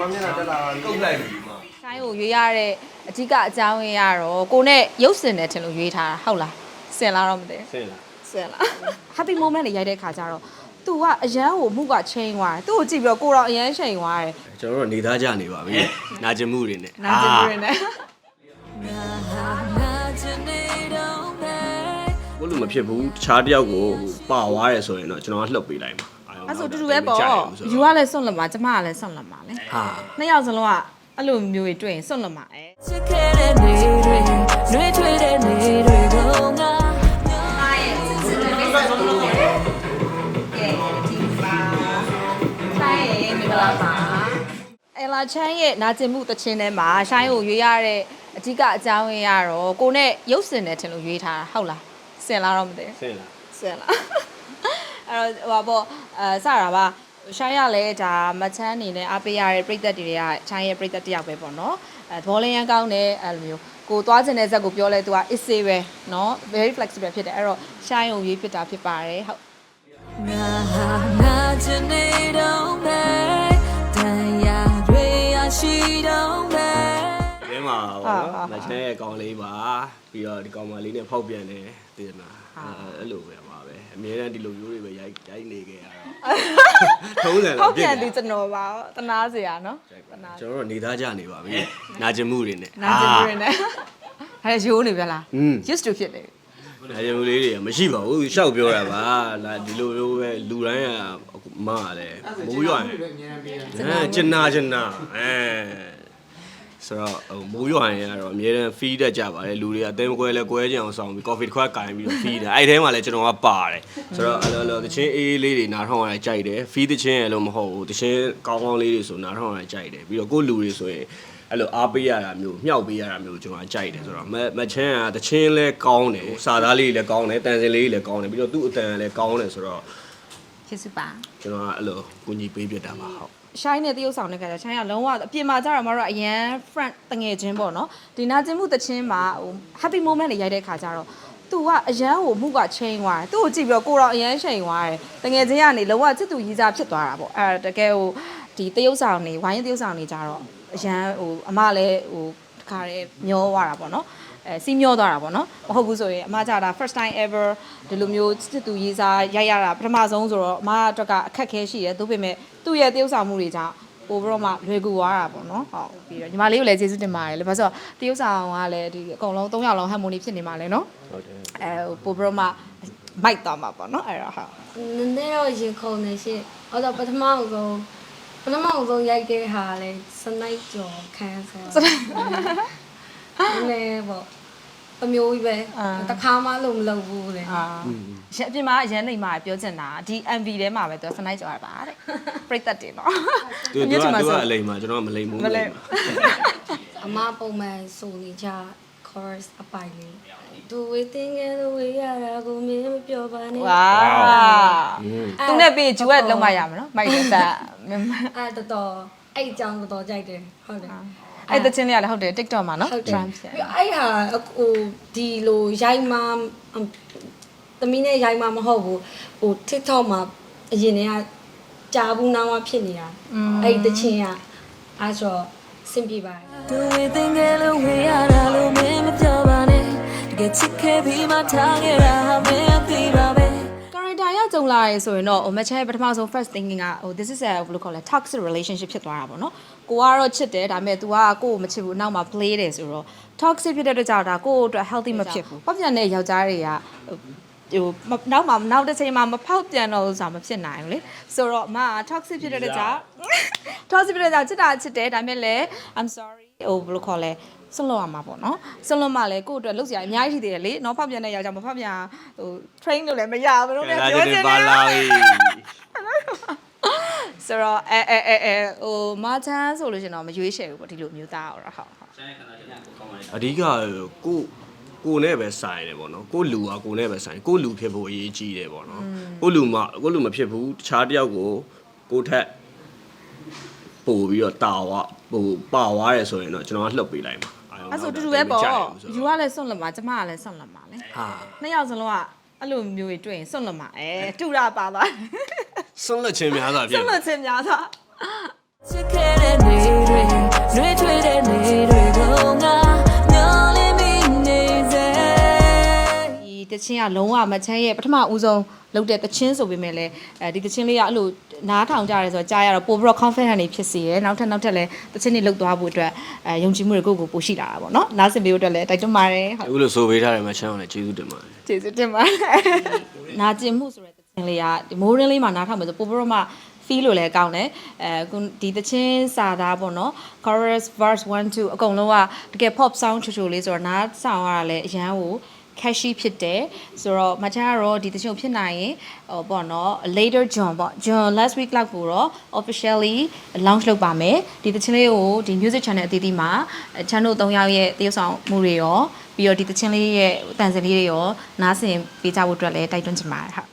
မမျက်နှာတက်လာပြီကုတ်လိုက်ပြီမှာဆိုင်ကိုရွေးရတဲ့အဓိကအကြောင်းရင်းရတော့ကိုနဲ့ရုပ်စင်တယ်ထင်လို့ရွေးထားတာဟုတ်လားစင်လားတော့မသိဆင်းလာဘူးစင်လား happy moment လေးရိုက်တဲ့ခါကျတော့ तू ကအရန်ကိုမှုကချိန်သွားတယ်သူ့ကိုကြည့်ပြီးတော့ကိုတော့အရန်ချိန်သွားတယ်ကျွန်တော်တို့နေသားကြနေပါပြီနာကျင်မှုတွေနဲ့နာကျင်မှုတွေနဲ့ဘလို့မဖြစ်ဘူးတခြားတယောက်ကိုပါသွားရဲဆိုရင်တော့ကျွန်တော်ကလှုပ်ပေးလိုက် မှာအဲ့ဆိုတူတူပဲပေါ့ယူကလည်းစွန့်လွတ်မှာကျမကလည်းစွန့်လွတ်မှာလေဟာနှစ်ယောက်စလုံးကအဲ့လိုမျိုးတွေတွေ့ရင်စွန့်လွတ်မှာအဲချစ်ခဲ့တဲ့နေတွေနှွေးထွေးတဲ့နေတွေကိုငါဆိုင်ရဲ့မင်္ဂလာပါအလာချမ်းရဲ့နာကျင်မှုတခြင်းထဲမှာရှိုင်းကိုရွေးရတဲ့အဓိကအကြောင်းရင်းရတော့ကိုနဲ့ရုပ်စင်တယ်ထင်လို့ရွေးထားတာဟုတ်လားစင်လားတော့မသိဘူးဆင်းလာစင်လားအဲ့တော့ဟိုပါပေါ့ အဲစတာပါရှိုင်းရလဲဒါမချမ်းအနေနဲ့အားပေးရတဲ့ပြိသက်တွေကချိုင်းရဲ့ပြိသက်တယောက်ပဲပေါ့နော်အဲဘောလင်းရန်ကောင်းတယ်အဲ့လိုမျိုးကိုသွားခြင်းတဲ့ဇက်ကိုပြောလဲ तू က is say ပဲเนาะ very flexible ဖြစ်တယ်အဲ့တော့ရှိုင်းကိုရွေးဖြစ်တာဖြစ်ပါတယ်ဟုတ် ငါဟာနာချင်နေတော့မယ်တန်ရာတွေရရှိတော့မယ် ဒီမှာပေါ့နော်မချဲရဲ့ကောင်လေးပါပြီးတော့ဒီကောင်မလေးနဲ့ဖောက်ပြန်တယ်သိရလားအဲ့လိုပဲပါပဲ အများနဲ့ဒီလိုမျိုးတွေပဲရိုက်ရိုက်နေခဲ့ရတော့ထုံးတယ်ဟုလားတ်ပြန်သူကျွန်တော်ပါတနာစရာနော်တနာကျွန်တော်တို့နေသားကြနေပါပြီနာကျင်မှုတွေနဲ့နာကျင်မှုတွေနဲ့အဲရိုးနေပြလား อืม used to ဖြစ်တယ်နာကျင်မှုလေးတွေမရှိပါဘူးရှောက်ပြောတာပါလာဒီလိုမျိုးပဲလူတိုင်းကမရတယ်မိုးရွာရင် အများကြီးပေးတာ အဲကျင်နာကျင်နာအဲ ဆိုတော့ဟိုမိုးရွာရင်ကတော့အများတန်း feed တတ်ကြပါတယ်လူတွေကအသေးမကွဲလဲကွဲကြအောင်ဆောင်ပြီး coffee တစ်ခွက်ကင်ပြီးတော့ feed တယ်အဲ့ဒီထဲမှာလည်းကျွန်တော်ကပါတယ်ဆိုတော့အဲ့လိုလိုတချင်းအေးအေးလေးတွေနားထောင်ရတာကြိုက်တယ် feed တချင်းရလို့မဟုတ်ဘူးတချင်းကောင်းကောင်းလေးတွေဆိုနားထောင်ရတာကြိုက်တယ်ပြီးတော့ကိုယ့်လူတွေဆိုရင်အဲ့လိုအားပေးရတာမျိုးမြှောက်ပေးရတာမျိုးကျွန်တော်ကကြိုက်တယ်ဆိုတော့မမချင်းကတချင်းလဲကောင်းတယ်စာသားလေးလည်းကောင်းတယ်တန်စင်လေးလည်းကောင်းတယ်ပြီးတော့သူ့အတန်လည်းကောင်းတယ်ဆိုတော့ကျေးဇူးပါကျွန်တော်ကအဲ့လိုကူညီပေးပြတာပါဟုတ် ရှိုင်းနဲ့တရုပ်ဆောင်တဲ့ခါကျရှိုင်းကလုံးဝအပြင်မှာကျတော့မတို့ကအရန် front တငယ်ချင်းပေါ့နော်ဒီနာကျင်မှုတချင်းမှာဟို happy moment တွေရိုက်တဲ့ခါကျတော့ तू ကအရန်ကိုမှုကချိန်သွားတယ်သူ့ကိုကြည့်ပြီးတော့ကိုတော့အရန်ချိန်သွားတယ်တငယ်ချင်းကနေလုံးဝချစ်သူရည်စားဖြစ်သွားတာပေါ့အဲတကယ်ဟိုဒီတရုပ်ဆောင်နေဝိုင်းတရုပ်ဆောင်နေကြတော့အရန်ဟိုအမလည်းဟိုတခါတည်းမျောသွားတာပေါ့နော် အဲစီးမျောသွားတာပေါ့နော်မဟုတ်ဘူးဆိုရင်အမကြတာ first time ever ဒီလိုမျိုးစစ်သူရေးစားရိုက်ရတာပထမဆုံးဆိုတော့အမအတွက်ကအခက်ခဲရှိတယ်သို့ပေမဲ့သူ့ရဲ့တရုပ်ဆောင်မှုတွေကြောင့် overall မှာလွယ်ကူသွားတာပေါ့နော်ဟုတ်ပြီးတော့ညီမလေးကိုလည်းကျေးဇူးတင်ပါတယ်လေဘာလို့ဆိုတော့တရုပ်ဆောင်ကလည်းဒီအကုန်လုံး၃ယောက်လုံး harmony ဖြစ်နေမှာလဲနော်ဟုတ်တယ်အဲပို overall မှာမိုက်သွားမှာပေါ့နော်အဲ့တော့ဟုတ်နည်းနည်းတော့ရင်ခုန်နေရှင့်။အဲ့တော့ပထမအောင်ဆုံးပထမအောင်ဆုံးရိုက်တဲ့ဟာလဲစနိုက်ကျော်ခန်းဆိုတော့နည်းနည်းပေါ့ အမျိုးကြီးပဲတခါမှလို့မလုပ်ဘူးလေအာရအပြင်မှာရန်နေမှာပြောချင်တာဒီ MV ထဲမှာပဲသူစနိုက်ကြော်ရပါတဲ့ပြိသက်တင်တော့သူသူကသူကအလိမ်မှာကျွန်တော်ကမလိမ်ဘူးမလိမ်အမပုံမှန်ဆိုနေကြ chorus အပိုင်လေးသူဝေးတင်ငယ်လို့ဝေးရတာကိုမင်းမပြောပါနဲ့ဝါသူနဲ့ပြီးဂျူဝက်လုံးမရမှာနော်မိုက်တဲ့အဲ့တော်တော်အဲ့အကြောင်းတော်တော်ကြိုက်တယ်ဟုတ်တယ် အဲ့တချင်းလေးကလည်းဟုတ်တယ် TikTok မှာနော်ဟုတ်တယ် trend ဖြစ်ပြီးတော့အဲ့ဟာဟိုဒီလိုရိုက်မှသမီးနဲ့ရိုက်မှမဟုတ်ဘူးဟို TikTok မှာအရင်တည်းကကြာဘူးနောင်မှဖြစ်နေတာအဲ့ဒီတချင်းကအဲ့ဆိုစင်ပြပါတယ်သူဝေးတင်ငယ်လို့ဝေးရတာလို့မင်းမပြောပါနဲ့တကယ်ချစ်ခဲ့ပြီးမှထားခဲ့တာဟာမင်းသိပါ လာရဲဆိုရင်တော့ဟိုမချဲပထမဆုံး first thinking ကဟို this is a ဘယ်လိုခေါ်လဲ toxic relationship ဖြစ်သွားတာပေါ့နော်ကိုကတော့ချစ်တယ်ဒါပေမဲ့ तू ကကိုကိုမချစ်ဘူးအနောက်မှာ play တယ်ဆိုတော့ toxic ဖြစ်တဲ့အတွက်ကြောင့်ဒါကိုကိုအတွက် healthy မဖြစ်ဘူးပောက်ပြန်တဲ့ယောက်ျားတွေက ဟိုနောက်မှာနောက်တစ်ချိန်မှာမဖောက်ပြန်တော့ဆိုတာမဖြစ်နိုင်ဘူးလေဆိုတော့အမက toxic ဖြစ်တဲ့အတွက်ကြောင့် toxic ဖြစ်တဲ့ကြောင့်ချစ်တာချစ်တယ်ဒါပေမဲ့လည်း I'm sorry ဟိုဘယ်လိုခေါ်လဲဆွလွန်ရမှာပေါ့နော်ဆွလွန်မှလည်းကိုယ့်အတွက်လုပ်စရာအများကြီးရှိသေးတယ်လေနော်ဖောက်ပြန်တဲ့ယောက်ျားမဖောက်ပြန်ဟို train လို့လည်းမရဘူးတို့လည်းဒါပြောကြချတဲ့င်ပါတယ်လာပြီဆိုတော့အဲအဲအဲအဲဟိုမာချမ်းဆိုလို့ရှင်တော့မရွေးချယ်ဘူးပေါ့ဒီလိုမျိုးသားတော့ဟုတ်ဟုတ်အဓိကကို ကိုနဲ့ပဲဆိုင်တယ်ပေါ့နော်ကိုလူကကိုနဲ့ပဲဆိုင်ကိုလူဖြစ်ဖို့အရေးကြီးတယ်ပေါ့နော်ကိုလူမကိုလူမဖြစ်ဘူးတခြားတယောက်ကိုကိုထက်ပို့ပြီးတော့တာဝဟိုပါသွားရဲဆိုရင်တော့ကျွန်တော်ကလှုပ်ပေးလိုက်မှာအဲ့ဆိုတူတူပဲပေါ့ယူကလည်းစွန့်လွတ်မှာကျမကလည်းစွန့်လွတ်မှာလေဟာနှစ်ယောက်စလုံးကအဲ့လိုမျိုးတွေတွေ့ရင်စွန့်လွတ်မှာအဲတူတာပါသွားဆွန့်လွတ်ခြင်းများစွာဖြစ်စွန့်လွတ်ခြင်းများသွားချစ်ခဲ့တဲ့နေတွေရွေးထွေးတဲ့ ချင်းကလုံးဝမချမ်းရဲ့ပထမဦးဆုံးလုပ်တဲ့တချင်းဆိုပေမဲ့လည်းအဲဒီတချင်းလေးကအဲ့လိုနားထောင်ကြရဲဆိုတော့ကြားရတော့ပိုပြီးတော့ confident နေဖြစ်စေရယ်နောက်ထပ်နောက်ထပ်လည်းတချင်းတွေလုပ်သွားဖို့အတွက်အဲယုံကြည်မှုတွေကိုယ့်ကိုယ်ပိုရှိလာတာပေါ့နော်နားဆင်ပေးဖို့အတွက်လည်းတိုက်တွန်းပါတယ်ဟုတ်အခုလိုဆိုပေးထားတယ်မှာချမ်းအောင်လည်းကျေးဇူးတင်ပါတယ်ကျေးဇူးတင်ပါတယ်နာကျင်မှုဆိုတဲ့တခြင်းလေးကဒီမိုးရင်းလေးမှာနားထောင်မယ်ဆိုပို့ပြီးတော့မှ feel လို့လည်းကောင်းတယ်အဲခုဒီတခြင်းစာသားပေါ့နော် chorus verse 1 2အကုန်လုံးကတကယ် pop sound ချိုချိုလေးဆိုတော့နားဆောင်ရတာလည်းအရန်ကို catchy ဖြစ်တယ်ဆိုတော့မချမ်းကတော့ဒီတခြင်းကိုဖြစ်နိုင်ရင်ဟိုပေါ့နော် later John ပေါ့ John last week လောက်ကိုတော့ officially launch လုပ်ပါမယ်ဒီတခြင်းလေးကိုဒီ music channel အသီးသီးမှာ channel 3ယောက်ရဲ့တရုပ်ဆောင်မှုတွေရောပြီးတော့ဒီတခြင်းလေးရဲ့တန်စင်လေးတွေရောနားဆင်ပေးကြဖို့အတွက်လည်းတိုက်တွန်းချင်ပါတယ်ဟုတ်